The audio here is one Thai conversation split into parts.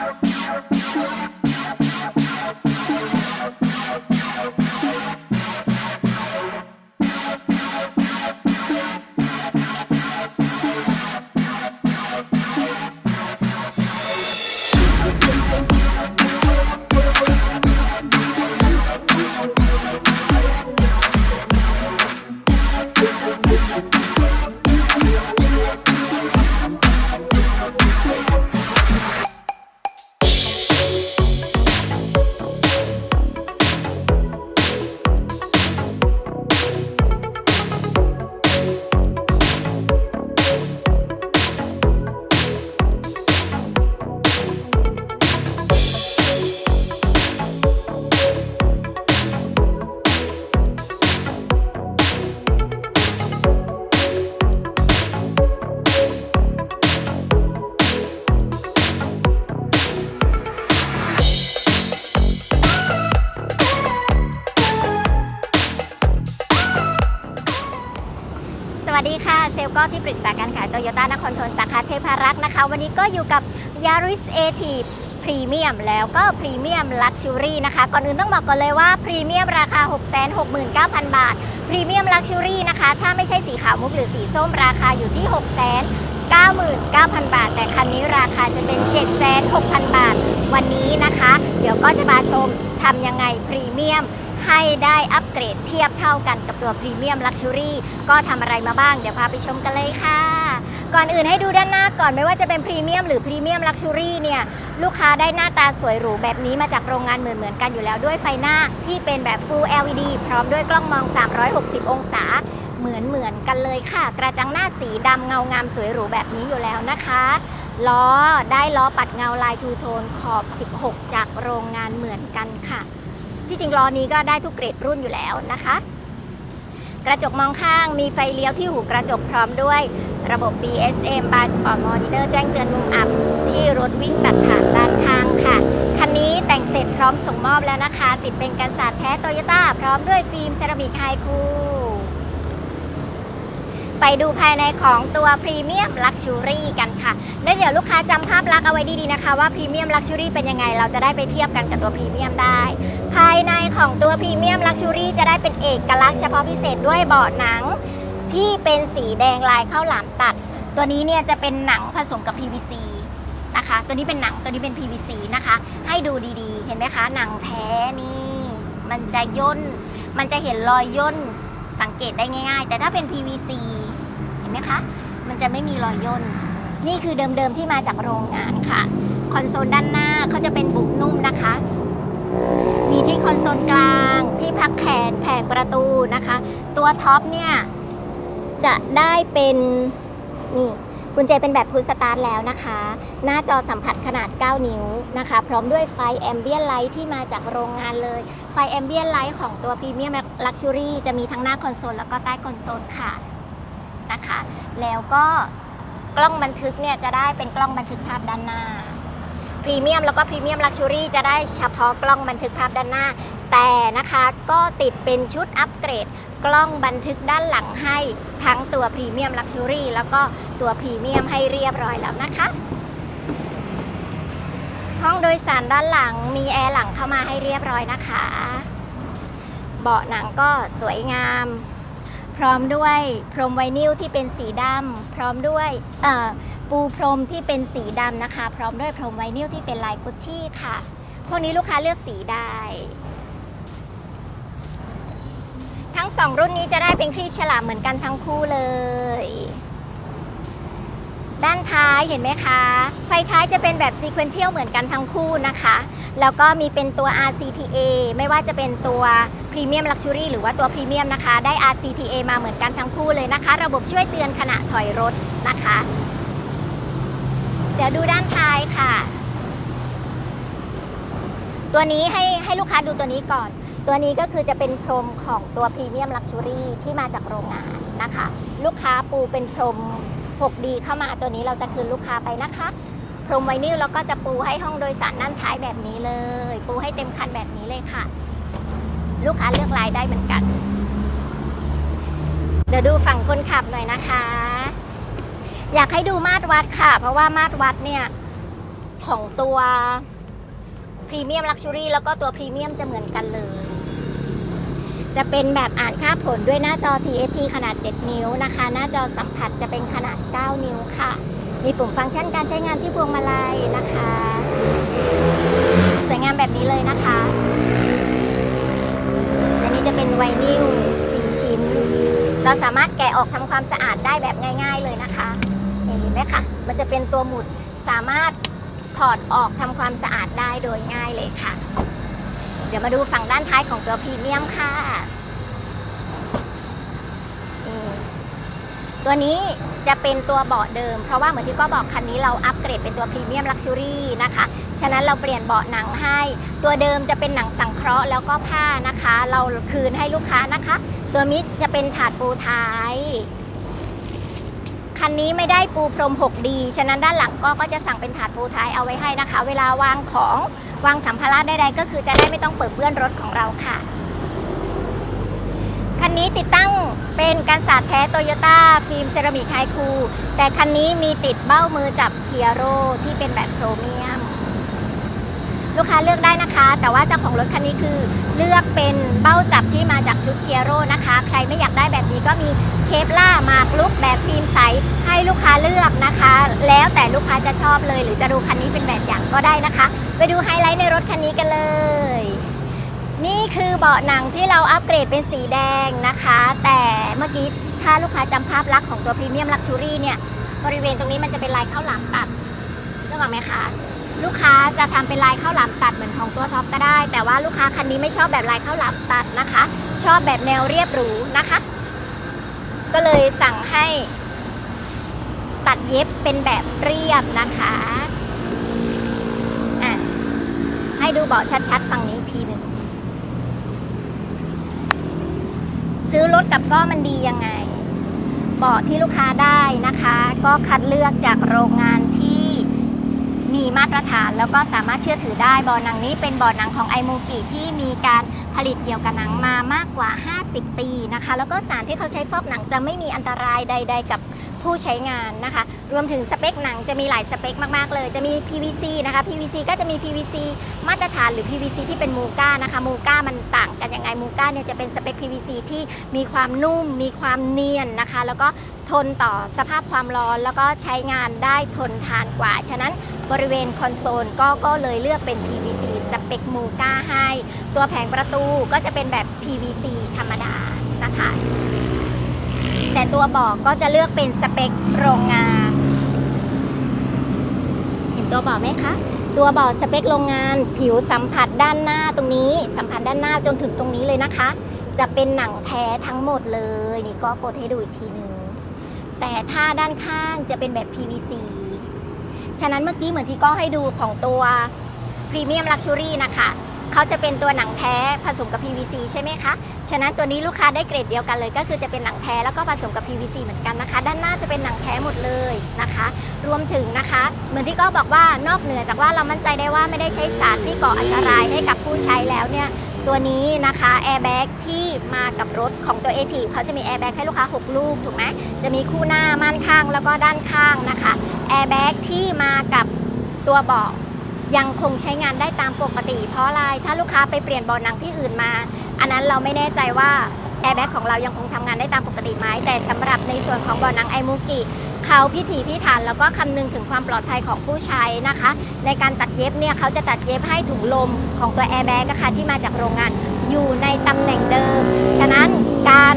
Yeah. เซลก็ที่ปรึกษาการขายโตโยต้านครทนสาขาเทพารักษ์นะคะ วันนี้ก็อยู่กับ Yaris a t i v พรีเมียมแล้วก็พรีเมียมลักชัวรี่นะคะ ก่อนอื่นต้องบอกก่อนเลยว่าพรีเมียมราคา 669,000 บาท พรีเมียมลักชัวรี่นะคะ ถ้าไม่ใช่สีขาวมุกหรือสีส้มราคาอยู่ที่699,000 บาท แต่คันนี้ราคาจะเป็น 76,000 บาท วันนี้นะคะ เดี๋ยวก็จะมาชมทำยังไงพรีเมียม ให้ได้อัปเกรดเทียบเท่ากันกับตัวพรีเมียมลักชัวรี่ก็ทำอะไรมาบ้าง เดี๋ยวพาไปชมกันเลยค่ะ ก่อนอื่นให้ดูด้านหน้าก่อนไม่ว่าจะเป็นพรีเมียมหรือพรีเมียมลักชัวรี่เนี่ยลูกค้าได้หน้าตาสวยหรูแบบนี้มาจากโรงงานเหมือนเหมือนกันอยู่แล้วด้วยไฟหน้าที่เป็นแบบ Full LED พร้อมด้วยกล้องมอง 360 องศาเหมือนเหมือนกันเลยค่ะ กระจังหน้าสีดำเงางามสวยหรูแบบนี้อยู่แล้วนะคะล้อได้ล้อปัดเงาลายทูโทนขอบ 16 จากโรงงานเหมือนกันค่ะ ที่จริงล้อนี้ก็ได้ทุกเกรดรุ่นอยู่แล้วนะคะ กระจกมองข้างมีไฟเลี้ยวที่หูกระจกพร้อมด้วย ระบบ BSM by Sport Monitor แจ้งเตือนมุมอับ ที่รถวิ่งตัดผ่านด้านข้างค่ะ คันนี้แต่งเสร็จพร้อมส่งมอบแล้วนะคะ ติดเป็นกันศาสตร์แท้โตโยต้าพร้อมด้วยฟิล์มเซรามิกไฮคูไปดูภายในของตัวพรีเมียมลักชูรี่กันค่ะและเดี๋ยวลูกค้าจำภาพลักษณ์เอาไว้ดีๆนะคะ ว่าพรีเมียมลักชูรี่เป็นยังไง เราจะได้ไปเทียบกันกับตัวพรีเมียมได้ ภายในของตัวพรีเมียมลักชูรี่จะได้เป็นเอกลักษณ์เฉพาะพิเศษด้วยเบาะหนัง ที่เป็นสีแดงลายข้าวหลามตัด ตัวนี้เนี่ยจะเป็นหนังผสมกับ PVC นะคะ ตัวนี้เป็นหนังตัวนี้เป็น PVC นะคะ ให้ดูดีๆ เห็นไหมคะ หนังแท้นี่ มันจะย่น มันจะเห็นรอยย่นสังเกตได้ง่าย ๆ แต่ถ้าเป็น PVC เห็นไหมคะ มันจะไม่มีรอยย่น นี่คือเดิมๆที่มาจากโรงงานค่ะ คอนโซลด้านหน้าเขาจะเป็นบุกนุ่มนะคะ มีที่คอนโซลกลาง ที่พักแขนแผงประตูนะคะ ตัวท็อปเนี่ย จะได้เป็นนี่กุญแจเป็นแบบพุชสตาร์ทแล้วนะคะ หน้าจอสัมผัสขนาด 9 นิ้วนะคะ พร้อมด้วยไฟแอมเบียนไลท์ที่มาจากโรงงานเลย ไฟแอมเบียนไลท์ของตัวพรีเมียมลักชัวรี่จะมีทั้งหน้าคอนโซลแล้วก็ใต้คอนโซลค่ะนะคะ แล้วก็กล้องบันทึกเนี่ยจะได้เป็นกล้องบันทึกภาพด้านหน้า พรีเมียมแล้วก็พรีเมียมลักชัวรี่จะได้เฉพาะกล้องบันทึกภาพด้านหน้า แต่นะคะก็ติดเป็นชุดอัปเกรด กล้องบันทึกด้านหลังให้ทั้งตัวพรีเมียมลักชัวรี่แล้วก็ตัวพรีเมียมให้เรียบร้อยแล้วนะคะห้องโดยสารด้านหลังมีแอร์หลังเข้ามาให้เรียบร้อยนะคะ เบาะหนังก็สวยงาม พร้อมด้วยพรมไวนิลที่เป็นสีดำพร้อมด้วยปูพรมที่เป็นสีดำนะคะ พร้อมด้วยพรมไวนิลที่เป็นลายกุชชี่ค่ะ พวกนี้ลูกค้าเลือกสีได้ ทั้งสองรุ่นนี้จะได้เป็นครีบฉลามเหมือนกันทั้งคู่เลย ด้านท้ายเห็นไหมคะ ไฟท้ายจะเป็นแบบซีเควนเทียลเหมือนกันทั้งคู่นะคะ แล้วก็มีเป็นตัว RCTA ไม่ว่าจะเป็นตัว Premium Luxury หรือว่าตัว Premium นะคะ ได้ RCTA มาเหมือนกันทั้งคู่เลยนะคะ ระบบช่วยเตือนขณะถอยรถนะคะ เดี๋ยวดูด้านท้ายค่ะ ตัวนี้ให้ให้ลูกค้าดูตัวนี้ก่อน ตัวนี้ก็คือจะเป็นพรมของตัว Premium Luxury ที่มาจากโรงงานนะคะ ลูกค้าปูเป็นพรม 6D เข้ามาตัวนี้เราจะคืนลูกค้าไปนะคะพรมไวนิลแล้วก็จะปูให้ห้องโดยสารด้านท้ายแบบนี้เลย ปูให้เต็มคันแบบนี้เลยค่ะ ลูกค้าเลือกลายได้เหมือนกัน เดี๋ยวดูฝั่งคนขับหน่อยนะคะ อยากให้ดูมาตรวัดค่ะ เพราะว่ามาตรวัดเนี่ยของตัวพรีเมียมลักชัวรี่แล้วก็ตัวพรีเมียมจะเหมือนกันเลย จะเป็นแบบอ่านค่าผลด้วยหน้าจอ TFT ขนาด 7 นิ้วนะคะ หน้าจอสัมผัสจะเป็นขนาด 9 นิ้วค่ะ มีปุ่มฟังก์ชันการใช้งานที่พวงมาลัยนะคะ สวยงามแบบนี้เลยนะคะ อันนี้จะเป็นไวนิล4ชิ้น เราสามารถแกะออกทำความสะอาดได้แบบง่าย ๆเลยนะคะเห็นไหมคะมันจะเป็นตัวหมุดสามารถถอดออกทำความสะอาดได้โดยง่ายเลยค่ะ เดี๋ยวมาดูฝั่งด้านท้ายของตัวพรีเมียมค่ะตัวนี้จะเป็นตัวเบาะเดิม เพราะว่าเหมือนที่ก็บอกคันนี้เราอัปเกรดเป็นตัวพรีเมียมลักชัวรี่นะคะ ฉะนั้นเราเปลี่ยนเบาะหนังให้ ตัวเดิมจะเป็นหนังสังเคราะห์แล้วก็ผ้านะคะ เราคืนให้ลูกค้านะคะ ตัวมิดจะเป็นถาดปูท้าย คันนี้ไม่ได้ปูพรม 6D ฉะนั้นด้านหลังก็ก็จะสั่งเป็นถาดปูท้ายเอาไว้ให้นะคะ เวลาวางของ วางสัมภาระใดๆก็คือจะได้ไม่ต้องเปิดเปื้อนรถของเราค่ะ คันนี้ติดตั้งเป็นการสาดแท้โตโยต้าฟิล์มเซรามิกไฮคู แต่คันนี้มีติดเบ้ามือจับเคียโรที่เป็นแบบโครเมียม ลูกค้าเลือกได้นะคะ แต่ว่าเจ้าของรถคันนี้คือ เลือกเป็นเบ้าจับที่มาจากชุดเคียโรนะคะ ใครไม่อยากได้แบบนี้ก็มีเคปล่ามาลุกแบบฟิล์มใสให้ลูกค้าเลือกนะคะ แล้วแต่ลูกค้าจะชอบเลย หรือจะดูคันนี้เป็นแบบอย่างก็ได้นะคะ ไปดูไฮไลท์ในรถคันนี้กันเลย นี่คือเบาะหนังที่เราอัปเกรดเป็นสีแดงนะคะ แต่เมื่อกี้ถ้าลูกค้าจำภาพลักษณ์ของตัวพรีเมียมลักชูรี่เนี่ยบริเวณตรงนี้มันจะเป็นลายข้าวหลามตัดนึกออกไหมคะ ลูกค้าจะทำเป็นลายข้าวหลามตัดเหมือนของตัวท็อปก็ได้ แต่ว่าลูกค้าคันนี้ไม่ชอบแบบลายข้าวหลามตัดนะคะ ชอบแบบแนวเรียบหรูนะคะ ก็เลยสั่งให้ตัดเย็บเป็นแบบเรียบนะคะอะให้ดูเบาะชัดๆฝั่งนี้ทีหนึ่งซื้อรถกับก็มันดียังไงเบาะที่ลูกค้าได้นะคะ ก็คัดเลือกจากโรงงาน มีมาตรฐานแล้วก็สามารถเชื่อถือได้บ่อหนังนี้เป็นบ่อหนังของไอมูกิที่มีการผลิตเกี่ยวกับหนังมามากกว่า 50 ปีนะคะ แล้วก็สารที่เขาใช้ฟอกหนังจะไม่มีอันตรายใด ๆ กับ ผู้ใช้งานนะคะ รวมถึงสเปคหนังจะมีหลายสเปคมากๆเลย จะมี PVC นะคะ PVC ก็จะมี PVC มาตรฐานหรือ PVC ที่เป็นมูก้านะคะมูก้ามันต่างกันยังไงมูก้าเนี่ยจะเป็นสเปค PVC ที่มีความนุ่ม มีความเนียนนะคะ แล้วก็ทนต่อสภาพความร้อน แล้วก็ใช้งานได้ทนทานกว่า ฉะนั้นบริเวณคอนโซลก็ก็เลยเลือกเป็น PVC สเปคมูก้าให้ ตัวแผงประตูก็จะเป็นแบบ PVC ธรรมดานะคะ แต่ตัวเบอกก็จะเลือกเป็นสเปคโรงงาน เห็นตัวเบอกไหมคะ ตัวเบอกสเปคโรงงาน ผิวสัมผัสด้านหน้าตรงนี้ สัมผัสด้านหน้าจนถึงตรงนี้เลยนะคะ จะเป็นหนังแท้ทั้งหมดเลย นี่ก็กดให้ดูอีกทีหนึง แต่ถ้าด้านข้างจะเป็นแบบ PVC ฉะนั้นเมื่อกี้เหมือนที่ก็ให้ดูของตัวพรีเมียมลักชัวรี่นะคะ เขาจะเป็นตัวหนังแท้ผสมกับ PVC ใช่ไหมคะ ฉะนั้นตัวนี้ลูกค้าได้เกรดเดียวกันเลย ก็คือจะเป็นหนังแท้แล้วก็ผสมกับ PVC เหมือนกันนะคะ ด้านหน้าจะเป็นหนังแท้หมดเลยนะคะ รวมถึงนะคะ เหมือนที่ก็บอกว่านอกเหนือจากว่าเรามั่นใจได้ว่าไม่ได้ใช้สารที่ก่ออันตรายให้กับผู้ใช้แล้วเนี่ยตัวนี้นะคะแอร์แบ็กที่มากับรถของตัวเอทีเขาจะมีแอร์แบ็กให้ลูกค้า 6 ลูกถูกไหมจะมีคู่หน้าม่านข้างแล้วก็ด้านข้างนะคะแอร์แบ็กที่มากับตัวเบาะยังคงใช้งานได้ตามปกติ เพราะอะไรถ้าลูกค้าไปเปลี่ยนเบาะหนังที่อื่นมา อันนั้นเราไม่แน่ใจว่าแอร์แบ็กของเรายังคงทำงานได้ตามปกติไหมแต่สำหรับในส่วนของบาะหนังไอมูกิเขาพิถีพิถันแล้วก็คำนึงถึงความปลอดภัยของผู้ใช้นะคะ ในการตัดเย็บเนี่ยเขาจะตัดเย็บให้ถุงลมของตัวแอร์แบ็กนะคะที่มาจากโรงงานอยู่ในตำแหน่งเดิม ฉะนั้นการ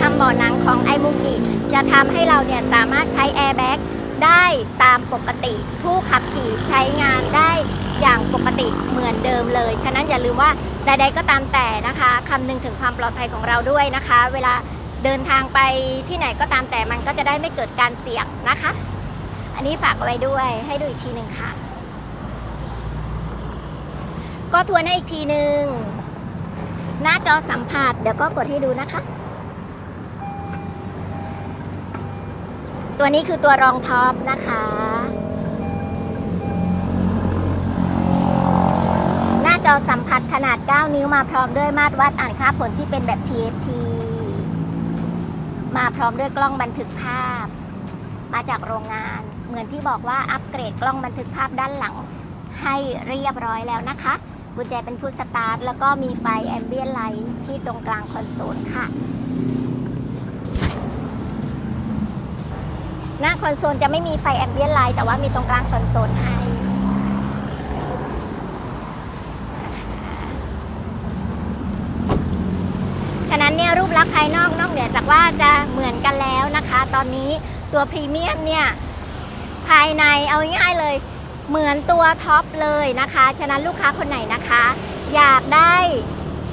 ทำบาะหนังของไอมูกิจะทำให้เราเนี่ยสามารถใช้แอร์แบ็ก ได้ตามปกติ ผู้ขับขี่ใช้งานได้อย่างปกติเหมือนเดิมเลย ฉะนั้นอย่าลืมว่าใดๆก็ตามแต่นะคะคำนึงถึงความปลอดภัยของเราด้วยนะคะ เวลาเดินทางไปที่ไหนก็ตามแต่มันก็จะได้ไม่เกิดการเสี่ยงนะคะ อันนี้ฝากไว้ด้วยให้ดูอีกทีหนึ่งค่ะ ก็ทวนให้อีกทีหนึ่งหน้าจอสัมผัสเดี๋ยวก็กดให้ดูนะคะ ตัวนี้คือตัวรองท็อปนะคะ หน้าจอสัมผัสขนาด 9 นิ้วมาพร้อมด้วยมาตรวัดอ่านค่าผลที่เป็นแบบ TFT มาพร้อมด้วยกล้องบันทึกภาพ มาจากโรงงาน เหมือนที่บอกว่าอัปเกรดกล้องบันทึกภาพด้านหลัง ให้เรียบร้อยแล้วนะคะกุญแจเป็นพุทสตาร์ท แล้วก็มีไฟแอมเบียนไลท์ที่ตรงกลางคอนโซลค่ะ หน้าคอนโซลจะไม่มีไฟแอมเบียนไลท์แต่ว่ามีตรงกลางคอนโซลให้ฉะนั้นเนี่ยรูปลักษณ์ภายนอกนอกเหนือจากว่าจะเหมือนกันแล้วนะคะ ตอนนี้ตัวพรีเมียมเนี่ยภายในเอาง่ายเลย เหมือนตัวท็อปเลยนะคะ ฉะนั้นลูกค้าคนไหนนะคะ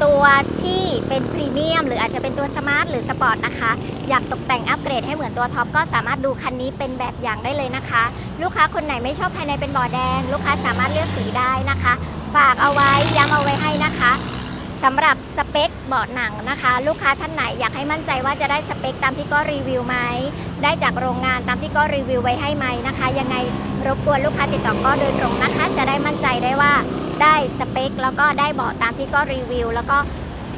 ตัวที่เป็นพรีเมียมหรืออาจจะเป็นตัวสมาร์ทหรือสปอร์ตนะคะ อยากตกแต่งอัปเกรดให้เหมือนตัวท็อปก็สามารถดูคันนี้เป็นแบบอย่างได้เลยนะคะ ลูกค้าคนไหนไม่ชอบภายในเป็นบอแดง ลูกค้าสามารถเลือกสีได้นะคะ ฝากเอาไว้ย้ำเอาไว้ให้นะคะสำหรับสเปค เบาะหนังนะคะ ลูกค้าท่านไหนอยากให้มั่นใจว่าจะได้สเปคตามที่ก็รีวิวไหมได้จากโรงงานตามที่ก็รีวิวไว้ให้ไหมนะคะ ยังไงรบกวนลูกค้าติดต่อก็โดยตรงนะคะ จะได้มั่นใจได้ว่าได้สเปค แล้วก็ได้เบาะตามที่ก็รีวิว แล้วก็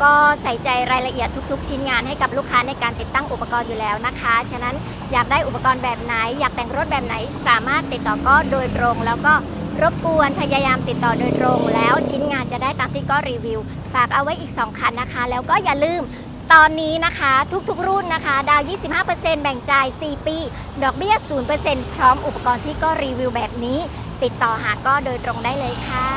ก็ใส่ใจรายละเอียดทุก ๆ ชิ้นงานให้กับลูกค้าในการติดตั้งอุปกรณ์อยู่แล้วนะคะ ฉะนั้นอยากได้อุปกรณ์แบบไหน อยากแต่งรถแบบไหน สามารถติดต่อก็โดยตรงแล้วก็ รบกวนพยายามติดต่อโดยตรง แล้วชิ้นงานจะได้ตามที่ก็รีวิว ฝากเอาไว้อีก 2 คันนะคะ แล้วก็อย่าลืมตอนนี้นะคะทุกๆ รุ่นนะคะ ดาว 25%แบ่งจ่าย 4 ปี ดอกเบี้ย 0%พร้อมอุปกรณ์ที่ก็รีวิวแบบนี้ ติดต่อหาก็โดยตรงได้เลยค่ะ